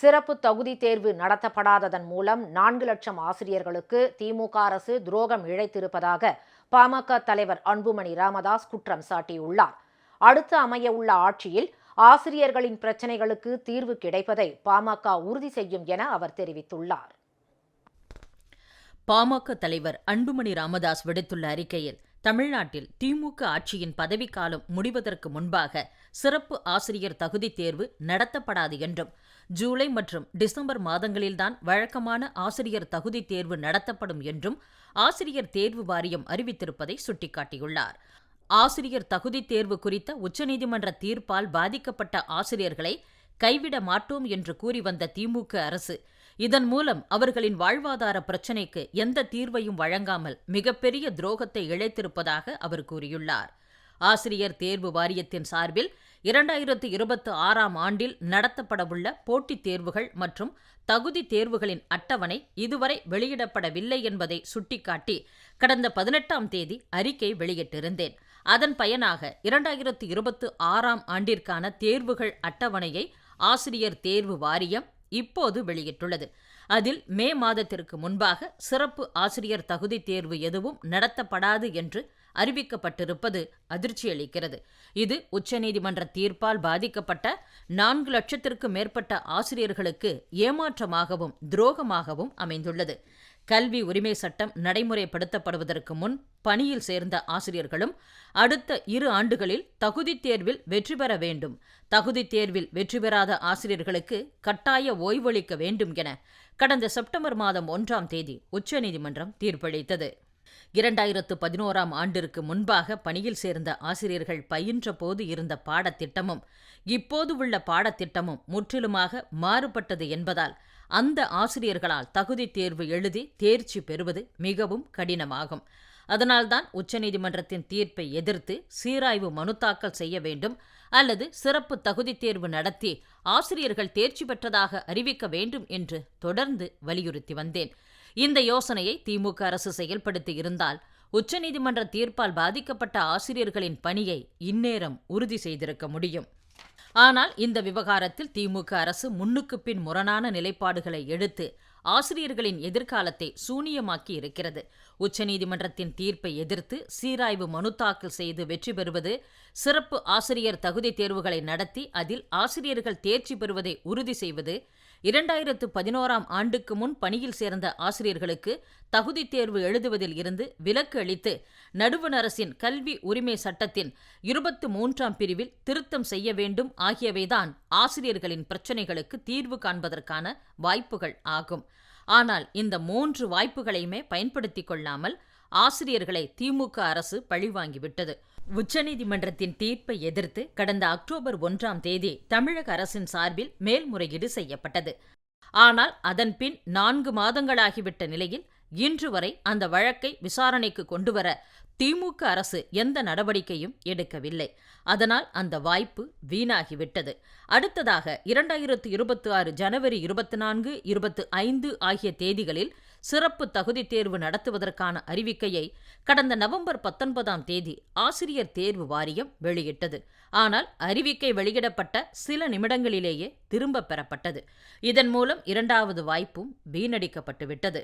சிறப்பு தகுதி தேர்வு நடத்தப்படாததன் மூலம் நான்கு லட்சம் ஆசிரியர்களுக்கு திமுக அரசு துரோகம் இழைத்திருப்பதாக பாமக தலைவர் அன்புமணி ராமதாஸ் குற்றம் சாட்டியுள்ளார். அடுத்து அமையவுள்ள ஆட்சியில் ஆசிரியர்களின் பிரச்சினைகளுக்கு தீர்வு கிடைப்பதை பாமக உறுதி செய்யும் என அவர் தெரிவித்துள்ளார். பாமக தலைவர் அன்புமணி ராமதாஸ் விடுத்துள்ள அறிக்கையில் தமிழ்நாட்டில் திமுக ஆட்சியின் பதவிக்காலம் முடிவதற்கு முன்பாக சிறப்பு ஆசிரியர் தகுதி தேர்வு நடத்தப்படாது என்றும் ஜூலை மற்றும் டிசம்பர் மாதங்களில்தான் வழக்கமான ஆசிரியர் தகுதித் தேர்வு நடத்தப்படும் என்றும் ஆசிரியர் தேர்வு வாரியம் அறிவித்திருப்பதை சுட்டிக்காட்டியுள்ளார். ஆசிரியர் தகுதித் தேர்வு குறித்த உச்சநீதிமன்ற தீர்ப்பால் பாதிக்கப்பட்ட ஆசிரியர்களை கைவிட மாட்டோம் என்று கூறி வந்த திமுக அரசு இதன் மூலம் அவர்களின் வாழ்வாதார பிரச்சினைக்கு எந்த தீர்வையும் வழங்காமல் மிகப்பெரிய துரோகத்தை இழைத்திருப்பதாக அவர் கூறியுள்ளார். ஆசிரியர் தேர்வு வாரியத்தின் சார்பில் இரண்டாயிரத்து இருபத்தி ஆறாம் ஆண்டில் நடத்தப்படவுள்ள போட்டித் தேர்வுகள் மற்றும் தகுதி தேர்வுகளின் அட்டவணை இதுவரை வெளியிடப்படவில்லை என்பதை சுட்டிக்காட்டி கடந்த பதினெட்டாம் தேதி அறிக்கை வெளியிட்டிருந்தேன். அதன் பயனாக இரண்டாயிரத்து இருபத்து ஆறாம் ஆண்டிற்கான தேர்வுகள் அட்டவணையை ஆசிரியர் தேர்வு வாரியம் இப்போது வெளியிட்டுள்ளது. அதில் மே மாதத்திற்கு முன்பாக சிறப்பு ஆசிரியர் தகுதி தேர்வு எதுவும் நடத்தப்படாது என்று அறிவிக்கப்பட்டிருப்பது அதிர்ச்சியளிக்கிறது. இது உச்சநீதிமன்ற தீர்ப்பால் பாதிக்கப்பட்ட நான்கு லட்சத்திற்கும் மேற்பட்ட ஆசிரியர்களுக்கு ஏமாற்றமாகவும் துரோகமாகவும் அமைந்துள்ளது. கல்வி உரிமை சட்டம் நடைமுறைப்படுத்தப்படுவதற்கு முன் பணியில் சேர்ந்த ஆசிரியர்களும் அடுத்த இரு ஆண்டுகளில் தகுதித் தேர்வில் வெற்றி பெற வேண்டும். தகுதித் தேர்வில் வெற்றி பெறாத ஆசிரியர்களுக்கு கட்டாய ஓய்வளிக்க வேண்டும் என கடந்த செப்டம்பர் மாதம் ஒன்றாம் தேதி உச்சநீதிமன்றம் தீர்ப்பளித்தது. இரண்டாயிரத்து பதினோராம் ஆண்டிற்கு முன்பாக பணியில் சேர்ந்த ஆசிரியர்கள் பயின்ற போது இருந்த பாடத்திட்டமும் இப்போது உள்ள பாடத்திட்டமும் முற்றிலுமாக மாறுபட்டது என்பதால் அந்த ஆசிரியர்களால் தகுதி தேர்வு எழுதி தேர்ச்சி பெறுவது மிகவும் கடினமாகும். அதனால்தான் உச்சநீதிமன்றத்தின் தீர்ப்பை எதிர்த்து சீராய்வு மனு தாக்கல் செய்ய வேண்டும் அல்லது சிறப்பு தகுதி தேர்வு நடத்தி ஆசிரியர்கள் தேர்ச்சி பெற்றதாக அறிவிக்க வேண்டும் என்று தொடர்ந்து வலியுறுத்தி வந்தேன். இந்த யோசனையை திமுக அரசு செயல்படுத்தி இருந்தால் உச்சநீதிமன்ற தீர்ப்பால் பாதிக்கப்பட்ட ஆசிரியர்களின் பணியை இந்நேரம் உறுதி செய்திருக்க முடியும். ஆனால் இந்த விவகாரத்தில் திமுக அரசு முன்னுக்கு பின் முரணான நிலைப்பாடுகளை எடுத்து ஆசிரியர்களின் எதிர்காலத்தை சூனியமாக்கி இருக்கிறது. உச்சநீதிமன்றத்தின் தீர்ப்பை எதிர்த்து சீராய்வு மனு தாக்கல் செய்து வெற்றி பெறுவது சிறப்பு ஆசிரியர் தகுதி தேர்வுகளை நடத்தி அதில் ஆசிரியர்கள் தேர்ச்சி பெறுவதை உறுதி செய்வது இரண்டாயிரத்து பதினோராம் ஆண்டுக்கு முன் பணியில் சேர்ந்த ஆசிரியர்களுக்கு தகுதி தேர்வு எழுதுவதில் இருந்து விலக்கு அளித்து நடுவண் அரசின் கல்வி உரிமை சட்டத்தின் இருபத்து மூன்றாம் பிரிவில் திருத்தம் செய்ய வேண்டும் ஆகியவைதான் ஆசிரியர்களின் பிரச்சினைகளுக்கு தீர்வு காண்பதற்கான வாய்ப்புகள் ஆகும். ஆனால் இந்த மூன்று வாய்ப்புகளையுமே பயன்படுத்திக் கொள்ளாமல் ஆசிரியர்களை திமுக அரசு பழிவாங்கிவிட்டது. உச்சநீதிமன்றத்தின் தீர்ப்பை எதிர்த்து கடந்த அக்டோபர் ஒன்றாம் தேதி தமிழக அரசின் சார்பில் மேல்முறையீடு செய்யப்பட்டது. ஆனால் அதன்பின் நான்கு மாதங்களாகிவிட்ட நிலையில் இன்று வரை அந்த வழக்கை விசாரணைக்கு கொண்டுவர திமுக அரசு எந்த நடவடிக்கையும் எடுக்கவில்லை. அதனால் அந்த வாய்ப்பு வீணாகிவிட்டது. அடுத்ததாக இரண்டாயிரத்து இருபத்தி ஆறு ஜனவரி இருபத்தி நான்கு இருபத்தி ஐந்து ஆகிய தேதிகளில் சிறப்பு தகுதி தேர்வு நடத்துவதற்கான அறிவிக்கையை கடந்த நவம்பர் பத்தொன்பதாம் தேதி ஆசிரியர் தேர்வு வாரியம் வெளியிட்டது. ஆனால் அறிவிக்கை வெளியிடப்பட்ட சில நிமிடங்களிலேயே திரும்பப் பெறப்பட்டது. இதன் மூலம் இரண்டாவது வாய்ப்பும் வீணடிக்கப்பட்டுவிட்டது.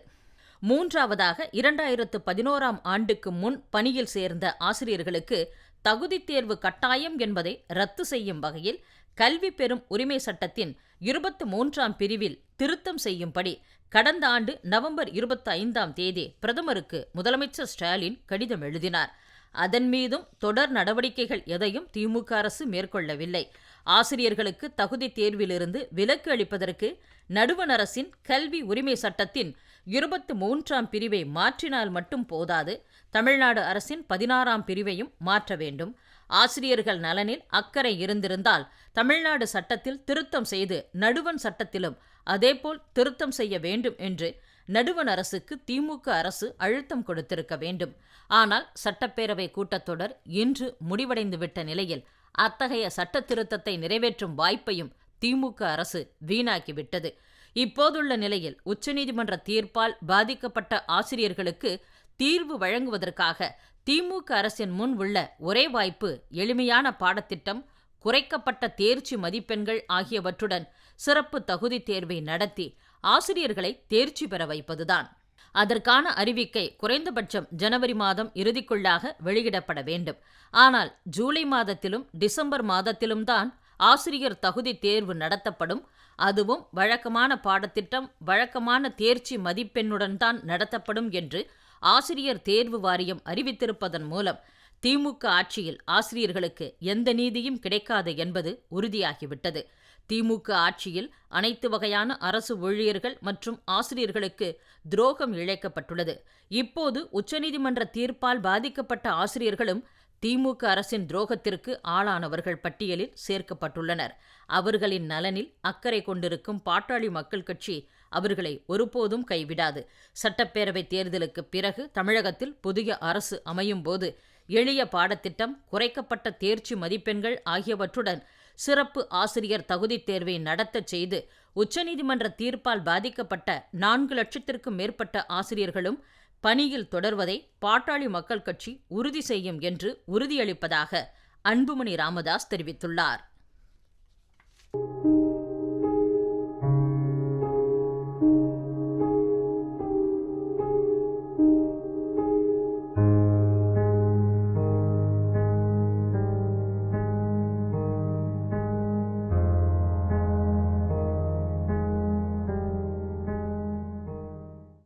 மூன்றாவதாக இரண்டாயிரத்து பதினோராம் ஆண்டுக்கு முன் பணியில் சேர்ந்த ஆசிரியர்களுக்கு தகுதித் தேர்வு கட்டாயம் என்பதை ரத்து செய்யும் வகையில் கல்வி பெறும் உரிமை சட்டத்தின் இருபத்து மூன்றாம் பிரிவில் திருத்தம் செய்யும்படி கடந்த ஆண்டு நவம்பர் இருபத்தி ஐந்தாம் தேதி பிரதமருக்கு முதலமைச்சர் ஸ்டாலின் கடிதம் எழுதினார். அதன் மீதும் தொடர் நடவடிக்கைகள் எதையும் திமுக அரசு மேற்கொள்ளவில்லை. ஆசிரியர்களுக்கு தகுதி தேர்விலிருந்து விலக்கு அளிப்பதற்கு நடுவண் அரசின் கல்வி உரிமை சட்டத்தின் இருபத்து மூன்றாம் பிரிவை மாற்றினால் மட்டும் போதாது. தமிழ்நாடு அரசின் பதினாறாம் பிரிவையும் மாற்ற வேண்டும். ஆசிரியர்கள் நலனில் அக்கறை இருந்திருந்தால் தமிழ்நாடு சட்டத்தில் திருத்தம் செய்து நடுவன் சட்டத்திலும் அதேபோல் திருத்தம் செய்ய வேண்டும் என்று நடுவன் அரசுக்கு திமுக அரசு அழுத்தம் கொடுத்திருக்க வேண்டும். ஆனால் சட்டப்பேரவை கூட்டத்தொடர் இன்று முடிவடைந்துவிட்ட நிலையில் அத்தகைய சட்ட திருத்தத்தை நிறைவேற்றும் வாய்ப்பையும் திமுக அரசு வீணாக்கிவிட்டது. இப்போதுள்ள நிலையில் உச்சநீதிமன்ற தீர்ப்பால் பாதிக்கப்பட்ட ஆசிரியர்களுக்கு தீர்வு வழங்குவதற்காக திமுக அரசின் முன் உள்ள ஒரே வாய்ப்பு எளிமையான பாடத்திட்டம் குறைக்கப்பட்ட தேர்ச்சி மதிப்பெண்கள் ஆகியவற்றுடன் சிறப்பு தகுதி தேர்வை நடத்தி ஆசிரியர்களை தேர்ச்சி பெற வைப்பதுதான். அதற்கான அறிவிக்கை குறைந்தபட்சம் ஜனவரி மாதம் இறுதிக்குள்ளாக வெளியிடப்பட வேண்டும். ஆனால் ஜூலை மாதத்திலும் டிசம்பர் மாதத்திலும் தான் ஆசிரியர் தகுதி தேர்வு நடத்தப்படும். அதுவும் வழக்கமான பாடத்திட்டம் வழக்கமான தேர்ச்சி மதிப்பெண்ணுடன் தான் நடத்தப்படும் என்று ஆசிரியர் தேர்வு வாரியம் அறிவித்திருப்பதன் மூலம் திமுக ஆட்சியில் ஆசிரியர்களுக்கு எந்த நீதியும் கிடைக்காது என்பது உறுதியாகிவிட்டது. திமுக ஆட்சியில் அனைத்து வகையான அரசு ஊழியர்கள் மற்றும் ஆசிரியர்களுக்கு துரோகம் இழைக்கப்பட்டுள்ளது. இப்போது உச்சநீதிமன்ற தீர்ப்பால் பாதிக்கப்பட்ட ஆசிரியர்களும் திமுக அரசின் துரோகத்திற்கு ஆளானவர்கள் பட்டியலில் சேர்க்கப்பட்டுள்ளனர். அவர்களின் நலனில் அக்கறை கொண்டிருக்கும் பாட்டாளி மக்கள் கட்சி அவர்களை ஒருபோதும் கைவிடாது. சட்டப்பேரவைத் தேர்தலுக்கு பிறகு தமிழகத்தில் புதிய அரசு அமையும் போது எளிய பாடத்திட்டம் குறைக்கப்பட்ட தேர்ச்சி மதிப்பெண்கள் ஆகியவற்றுடன் சிறப்பு ஆசிரியர் தகுதித் தேர்வை நடத்தச் செய்து உச்சநீதிமன்ற தீர்ப்பால் பாதிக்கப்பட்ட நான்கு லட்சத்திற்கும் மேற்பட்ட ஆசிரியர்களும் பணியில் தொடர்வதை பாட்டாளி மக்கள் கட்சி உறுதி செய்யும் என்று உறுதியளிப்பதாக அன்புமணி ராமதாஸ் தெரிவித்துள்ளார்.